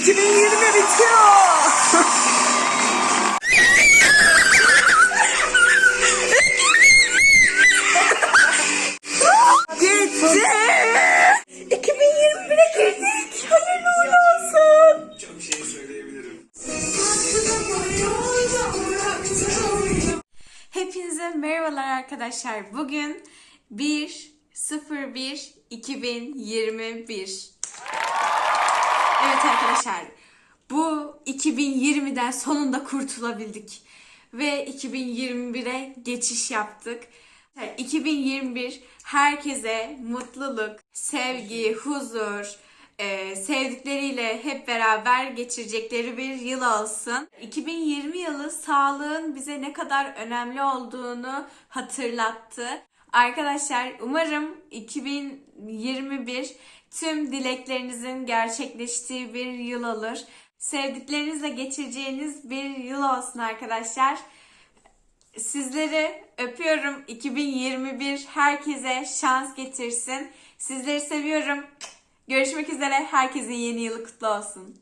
2020 bitiyor. Gitti. Hepinize merhabalar arkadaşlar. Bugün 1 2021 Evet arkadaşlar. Bu 2020'den sonunda kurtulabildik ve 2021'e geçiş yaptık. 2021 herkese mutluluk, sevgi, huzur, e, sevdikleriyle hep beraber geçirecekleri bir yıl olsun. 2020 yılı sağlığın bize ne kadar önemli olduğunu hatırlattı. Arkadaşlar umarım 2021 tüm dileklerinizin gerçekleştiği bir yıl olur. Sevdiklerinizle geçireceğiniz bir yıl olsun arkadaşlar. Sizleri öpüyorum. 2021 herkese şans getirsin. Sizleri seviyorum. Görüşmek üzere. Herkesin yeni yılı kutlu olsun.